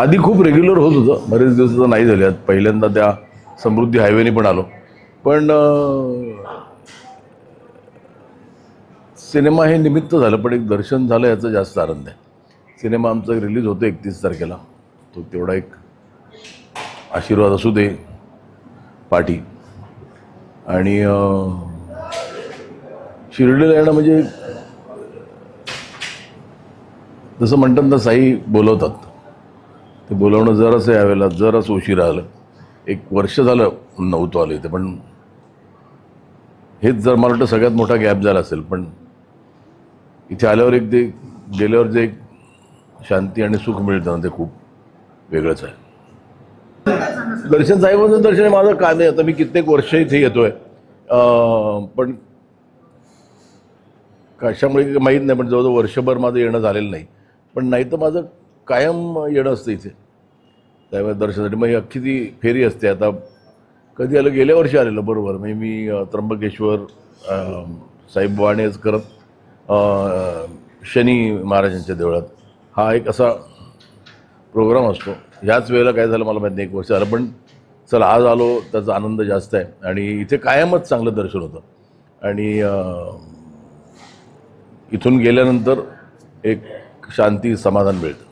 आधी खूप रेग्युलर होत होतं. बरेच दिवस नाही झाले. पहिल्यांदा त्या समृद्धी हायवेने पण आलो. पण सिनेमा हे निमित्त झालं पण एक दर्शन झालं याचा जास्त आनंद आहे. सिनेमा आमचा रिलीज होतो एकतीस तारखेला. तो तेवढा एक आशीर्वाद असू दे पाठी. आणि शिर्डीला येणं म्हणजे जसं म्हणतात ना साई बोलवतात. ते बोलवणं जरासं यावेळेला जरासं उशीर आलं. एक वर्ष झालं नव्हतं आलं इथे पण हेच जर मला वाटतं सगळ्यात मोठा गॅप झाला असेल पण इथे आल्यावर एक ते गेल्यावर जे एक शांती आणि सुख मिळतं ना ते खूप वेगळंच आहे. दर्शन साहेबांचं दर्शन हे माझं का नाही आता मी कित्येक वर्ष इथे येतोय. पण कशामुळे माहीत नाही पण जवळजवळ वर्षभर माझं येणं झालेलं नाही. पण नाही तर माझं कायम येणं असतं इथे. त्यावेळेस दर्शनासाठी मग अख्खी ती फेरी असते. आता कधी आलं गेल्या वर्षी आलेलं बरोबर. म्हणजे मी त्र्यंबकेश्वर अं, साईब करत शनी महाराजांच्या देवळात. हा एक असा प्रोग्राम असतो. ह्याच वेळेला काय झालं मला माहिती नाही एक वर्ष आलं पण चला आज आलो त्याचा आनंद जास्त आहे. आणि इथे कायमच चांगलं दर्शन होतं. आणि इथून गेल्यानंतर एक शांती समाधान मिळतं.